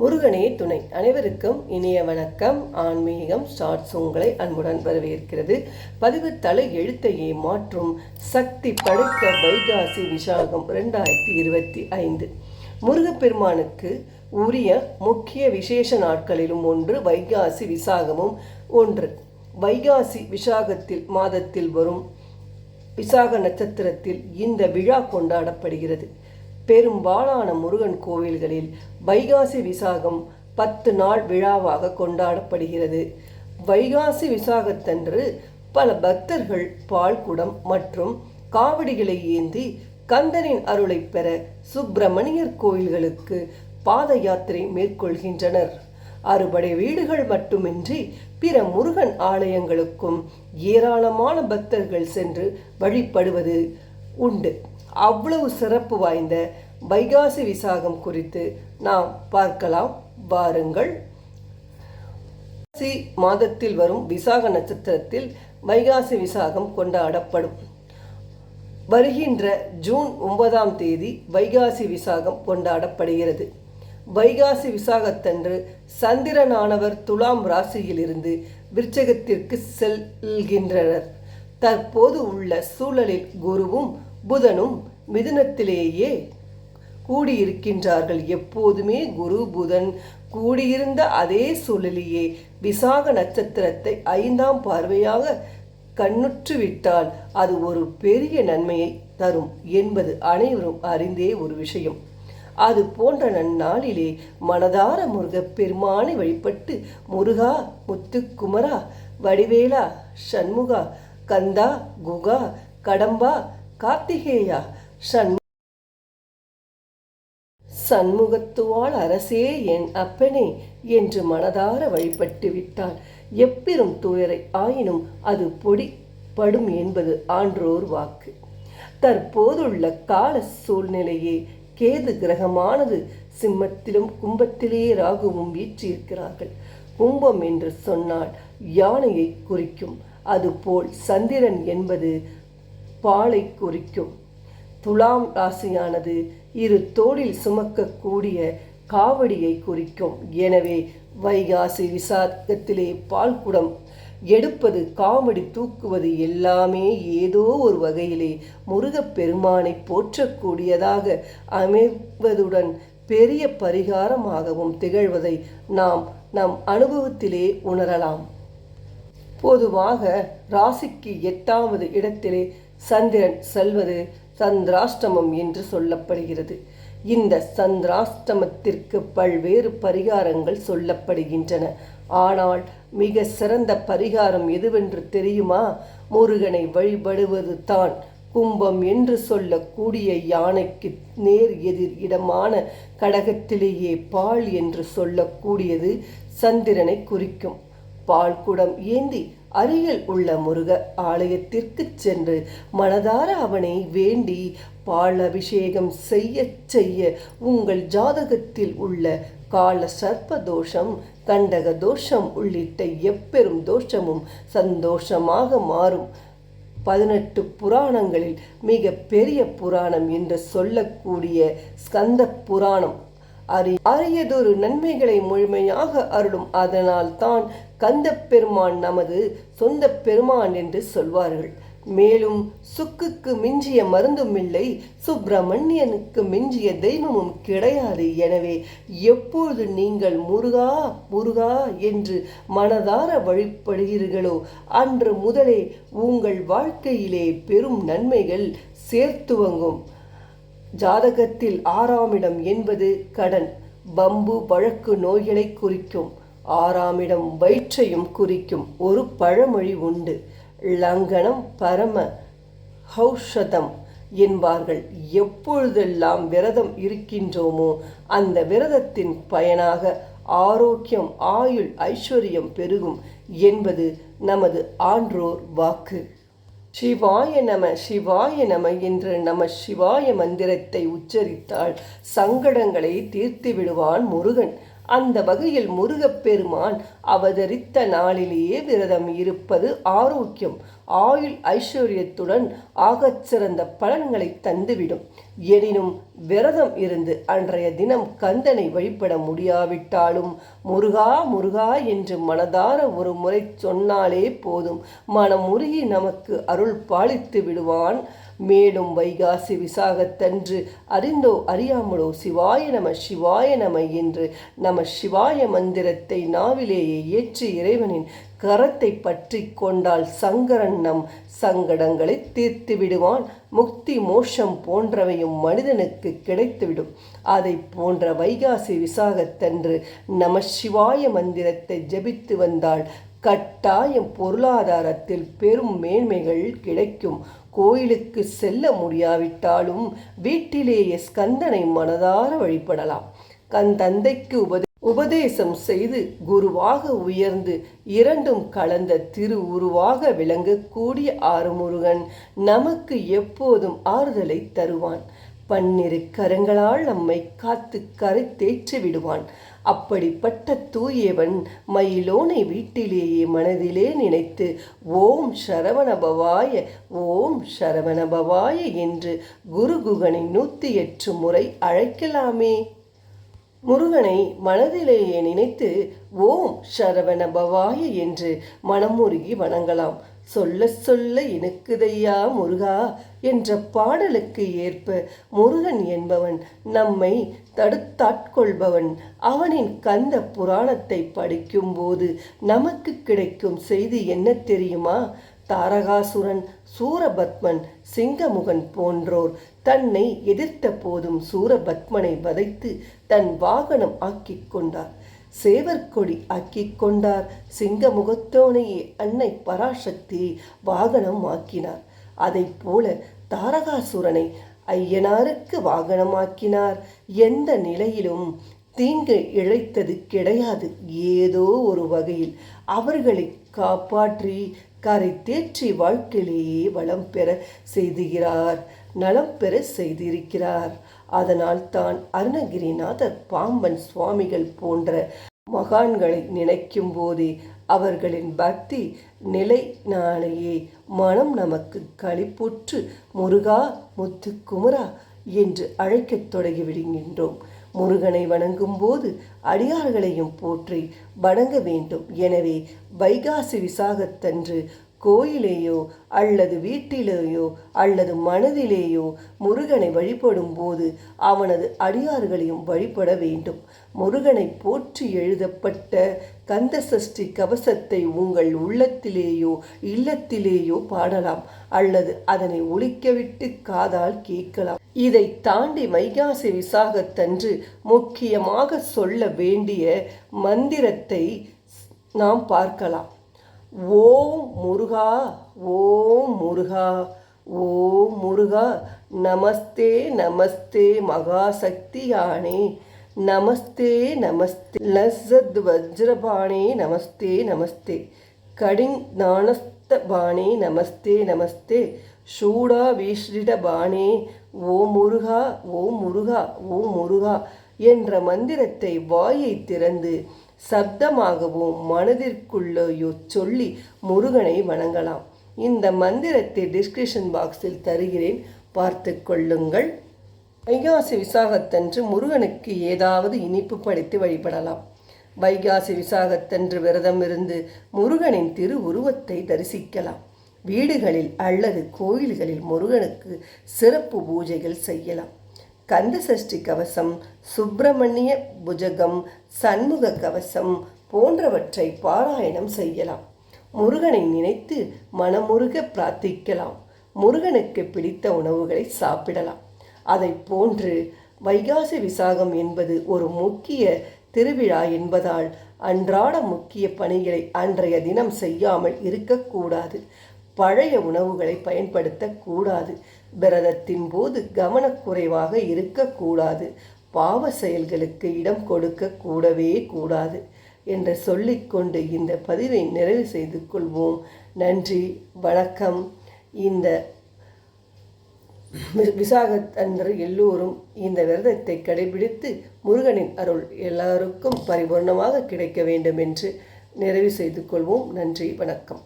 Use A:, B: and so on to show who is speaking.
A: முருகனே துணை. அனைவருக்கும் இனிய வணக்கம். ஆன்மீகம் ஸ்டார்ட்ஸ் உங்களை அன்புடன் வரவேற்கிறது. பதிவு தலை எழுத்தையே மாற்றும் சக்தி படைத்த வைகாசி விசாகம் ரெண்டாயிரத்தி இருபத்தி ஐந்து. முருகப்பெருமானுக்கு உரிய முக்கிய விசேஷ நாட்களிலும் ஒன்று வைகாசி விசாகமும் ஒன்று. வைகாசி விசாகத்தில் மாதத்தில் வரும் விசாக நட்சத்திரத்தில் இந்த விழா கொண்டாடப்படுகிறது. பெரும்பாலான முருகன் கோவில்களில் வைகாசி விசாகம் பத்து நாள் விழாவாக கொண்டாடப்படுகிறது. வைகாசி விசாகத்தன்று பல பக்தர்கள் பால்குடம் மற்றும் காவடிகளை ஏந்தி கந்தனின் அருளை பெற சுப்பிரமணியர் கோயில்களுக்கு பாத யாத்திரை மேற்கொள்கின்றனர். அறுபடை வீடுகள் மட்டுமின்றி பிற முருகன் ஆலயங்களுக்கும் ஏராளமான பக்தர்கள் சென்று வழிபடுவது உண்டு. அவ்வளவு சிறப்பு வாய்ந்த வைகாசி விசாகம் குறித்து நாம் பார்க்கலாம். வாருங்கள். வைகாசி மாதத்தில் வரும் விசாக நட்சத்திரத்தில் வைகாசி விசாகம் கொண்டாடப்படும். வருகின்ற ஜூன் ஒன்பதாம் தேதி வைகாசி விசாகம் கொண்டாடப்படுகிறது. வைகாசி விசாகத்தன்று சந்திரனானவர் துலாம் ராசியிலிருந்து விருச்சகத்திற்கு செல்கின்றனர். தற்போது உள்ள சூழலில் குருவும் புதனும் மிதுனத்திலேயே கூடியிருக்கின்றார்கள். எப்போதுமே குரு புதன் கூடியிருந்த அதே சூழலியே விசாக நட்சத்திரத்தை ஐந்தாம் பார்வையாக கண்ணுற்று விட்டால் அது ஒரு பெரிய நன்மையை தரும் என்பது அனைவரும் அறிந்தே ஒரு விஷயம். அது போன்ற நன்னாளிலே மனதார முருகப் பெருமானை வழிபட்டு முருகா முத்துக்குமரா வடிவேலா சண்முகா கந்தா குகா கடம்பா கார்த்திகேயா சண் சண்முகத்துவாள் அரசே என் அப்பனே என்று மனதார வழிபட்டு விட்டால் எப்பெரும் துயரை ஆயினும் அது பொடி படும் என்பது ஆன்றோர் வாக்கு. தற்போதுள்ள கால சூழ்நிலையே கேது கிரகமானது சிம்மத்திலும் கும்பத்திலே ராகுவும் வீற்றிருக்கிறார்கள். கும்பம் என்று சொன்னால் யானையை குறிக்கும் அதுபோல் சந்திரன் என்பது பாலை குறிக்கும். துலாம் ராசியானது இரு தோளில் சுமக்கக்கூடிய காவடியை குறிக்கும். எனவே வைகாசி விசாகத்திலே பால்குடம் எடுப்பது காவடி தூக்குவது எல்லாமே ஏதோ ஒரு வகையிலே முருகப்பெருமானை போற்றக்கூடியதாக அமைவதுடன் பெரிய பரிகாரமாகவும் திகழ்வதை நாம் நம் அனுபவத்திலே உணரலாம். பொதுவாக ராசிக்கு எட்டாவது இடத்திலே சந்திரன் செல்வது சந்திராஷ்டமம் என்று சொல்லப்படுகிறது. இந்த சந்திராஷ்டமத்திற்கு பல்வேறு பரிகாரங்கள் சொல்லப்படுகின்றன. ஆனால் மிக சிறந்த பரிகாரம் எதுவென்று தெரியுமா? முருகனை வழிபடுவது தான். கும்பம் என்று சொல்லக்கூடிய யானைக்கு நேர் எதிர் இடமான கடகத்திலேயே பால் என்று சொல்லக்கூடியது சந்திரனை குறிக்கும். பால் குடம் ஏந்தி அருகில் உள்ள முருக ஆலயத்திற்கு சென்று மனதார அவனை வேண்டி பால் அபிஷேகம் செய்ய செய்ய உங்கள் ஜாதகத்தில் உள்ள கால சர்ப்ப தோஷம் கண்டக தோஷம் உள்ளிட்ட எப்பெரும் தோஷமும் சந்தோஷமாக மாறும். பதினெட்டு புராணங்களில் மிக பெரிய புராணம் என்று சொல்லக்கூடிய ஸ்கந்த புராணம். அறி அரியதொரு நன்மைகளை முழுமையாக அருளும் அதனால் தான் கந்த பெருமான் நமது சொந்த பெருமான் என்று சொல்வார்கள். மேலும் சுக்குக்கு மிஞ்சிய மருந்தும் இல்லை சுப்பிரமணியனுக்கு மிஞ்சிய தெய்வமும் கிடையாது. எனவே எப்பொழுது நீங்கள் முருகா முருகா என்று மனதார வழிபடுகிறீர்களோ அன்று முதலே உங்கள் வாழ்க்கையிலே பெரும் நன்மைகள் சேர்த்துவங்கும் ஜாதகத்தில் ஆறாம் இடம் என்பது கடன். பம்பு வழக்கு நோய்களை குறிக்கும். ஆறாம் இடம் வயிற்றையும் குறிக்கும். ஒரு பழமொழி உண்டு. லங்கனம் பரம ஹௌஷதம் என்பார்கள். எப்பொழுதெல்லாம் விரதம் இருக்கின்றோமோ அந்த விரதத்தின் பயனாக ஆரோக்கியம் ஆயுள் ஐஸ்வர்யம் பெருகும் என்பது நமது ஆன்றோர் வாக்கு. சிவாய நம சிவாய நம என்று நம சிவாய மந்திரத்தை உச்சரித்தால் சங்கடங்களை தீர்த்து விடுவான் முருகன். அந்த வகையில் முருகப்பெருமான் அவதரித்த நாளிலேயே விரதம் இருப்பது ஆரோக்கியம். ஆயுள் ஐஸ்வர்யத்துடன் ஆகச் சிறந்த பலன்களை தந்துவிடும். எனினும் விரதம் இருந்து அன்றைய தினம் கந்தனை வழிபட முடியாவிட்டாலும் முருகா முருகா என்று மனதார ஒரு முறை சொன்னாலே போதும். மனமுருகி நமக்கு அருள் பாலித்து விடுவான். மேலும் வைகாசி விசாகத்தன்று அறிந்தோ அறியாமலோ சிவாய நம சிவாய நம என்று நம சிவாய மந்திரத்தை நாவிலேயே ஏற்றி இறைவனின் கரத்தை பற்றி கொண்டால் சங்கரன் நம் சங்கடங்களை தீர்த்து விடுவான். முக்தி மோஷம் போன்றவையும் மனிதனுக்கு கிடைத்துவிடும். அதை போன்ற வைகாசி விசாகத்தன்று நம சிவாய மந்திரத்தை ஜபித்து வந்தால் கட்டாயம் பொருளாதாரத்தில் பெரும் மேன்மைகள் கிடைக்கும். கோயிலுக்கு செல்ல முடியாவிட்டாலும் வீட்டிலேயே ஸ்கந்தனை மனதார வழிபடலாம். கந்தந்தைக்கு உபதே உபதேசம் செய்து குருவாக உயர்ந்து இரண்டும் கலந்த திரு உருவாக விளங்கக்கூடிய ஆறுமுருகன் நமக்கு எப்போதும் ஆறுதலை தருவான். பன்னிரு கரங்களால் நம்மை காத்து கரை தேற்றி விடுவான். அப்படிப்பட்ட தூயவன் மயிலோனை வீட்டிலேயே மனதிலே நினைத்து ஓம் சரவணபவாய ஓம் சரவணபவாய என்று குருகுகனை நூற்றி எட்டு முறை அழைக்கலாமே. முருகனை மனதிலேயே நினைத்து ஓம் சரவணபவாய என்று மனமுருகி வணங்கலாம். சொல்ல சொல்ல இனுக்குதையா முருகா? என்ற பாடலுக்கு ஏற்ப முருகன் என்பவன் நம்மை தடுத்தாட்கொள்பவன். அவனின் கந்த புராணத்தை படிக்கும்போது நமக்கு கிடைக்கும் செய்தி என்ன தெரியுமா? தாரகாசுரன் சூரபத்மன் சிங்கமுகன் போன்றோர் தன்னை எதிர்த்த போதும் சூரபத்மனை வதைத்து தன் வாகனம் ஆக்கிக் கொண்டார். சேவற்கொடி ஆக்கிக் கொண்டார். சிங்க முகத்தோனையே அன்னை பராசக்தி வாகனம் ஆக்கினார். அதை போல தாரகாசுரனை ஐயனாருக்கு வாகனமாக்கினார். எந்த நிலையிலும் தீங்கு இழைத்தது கிடையாது. ஏதோ ஒரு வகையில் அவர்களை காப்பாற்றி கரை தேற்றி வாழ்க்கையிலேயே வளம் பெற செய்துகிறார் நலம் பெற செய்திருக்கிறார். அதனால் தான் அருணகிரிநாதர் பாம்பன் சுவாமிகள் போன்ற மகான்களை நினைக்கும் போதே அவர்களின் பக்தி நிலை நாளையே மனம் நமக்கு களிப்புற்று முருகா முத்து குமரா என்று அழைக்கத் தொடங்கி விடுகின்றோம். முருகனை வணங்கும் போது அடியார்களையும் போற்றி வணங்க வேண்டும். எனவே வைகாசி விசாகத்தன்று கோயிலேயோ அல்லது வீட்டிலேயோ அல்லது மனதிலேயோ முருகனை வழிபடும் போது அவனது அடியார்களையும் வழிபட வேண்டும். முருகனை போற்றி எழுதப்பட்ட கந்த சஷ்டி கவசத்தை உங்கள் உள்ளத்திலேயோ இல்லத்திலேயோ பாடலாம் அல்லது அதனை ஒழிக்கவிட்டு காதால் கேட்கலாம். இதை தாண்டி வைகாசி விசாகத்தன்று முக்கியமாக சொல்ல வேண்டிய மந்திரத்தை நாம் பார்க்கலாம். ஓம் முருகா ஓம் முருகா ஓம் முருகா நமஸ்தே நமஸ்தே மகாசக்தியானே நமஸ்தே நமஸ்தே. லஸ்ஸத் வஜ்ரபாணே நமஸ்தே நமஸ்தே. கடிங் நாணஸ்த பாணே நமஸ்தே நமஸ்தே. ஷூடா வீஷ்ரிட பாணே ஓ முருகா ஓ முருகா ஓ முருகா என்ற மந்திரத்தை வாயை திறந்து சப்தமாகவும் மனதிற்குள்ளேயோ சொல்லி முருகனை வணங்கலாம். இந்த மந்திரத்தை டிஸ்கிரிப்ஷன் பாக்ஸில் தருகிறேன். பார்த்து கொள்ளுங்கள். வைகாசி விசாகத்தன்று முருகனுக்கு ஏதாவது இனிப்பு படைத்து வழிபடலாம். வைகாசி விசாகத்தன்று விரதம் இருந்து முருகனின் திரு உருவத்தை தரிசிக்கலாம். வீடுகளில் அல்லது கோயில்களில் முருகனுக்கு சிறப்பு பூஜைகள் செய்யலாம். கந்தசஷ்டி கவசம் சுப்பிரமணிய புஜகம் சண்முக கவசம் போன்றவற்றை பாராயணம் செய்யலாம். முருகனை நினைத்து மனமுருக பிரார்த்திக்கலாம். முருகனுக்கு பிடித்த உணவுகளை சாப்பிடலாம். அதை போன்று வைகாசி விசாகம் என்பது ஒரு முக்கிய திருவிழா என்பதால் அன்றாட முக்கிய பணிகளை அன்றைய தினம் செய்யாமல் இருக்கக்கூடாது. பழைய உணவுகளை பயன்படுத்தக்கூடாது. விரதத்தின் போது கவனக்குறைவாக இருக்கக்கூடாது. பாவ செயல்களுக்கு இடம் கொடுக்க கூடவே கூடாது என்று சொல்லிக்கொண்டு இந்த பதிவை நிறைவு செய்து கொள்வோம். நன்றி வணக்கம். இந்த வி- விசாகத் அன்று எல்லோரும் இந்த விரதத்தை கடைபிடித்து முருகனின் அருள் எல்லாருக்கும் பரிபூர்ணமாக கிடைக்க வேண்டும் என்று நிறைவு செய்து கொள்வோம். நன்றி வணக்கம்.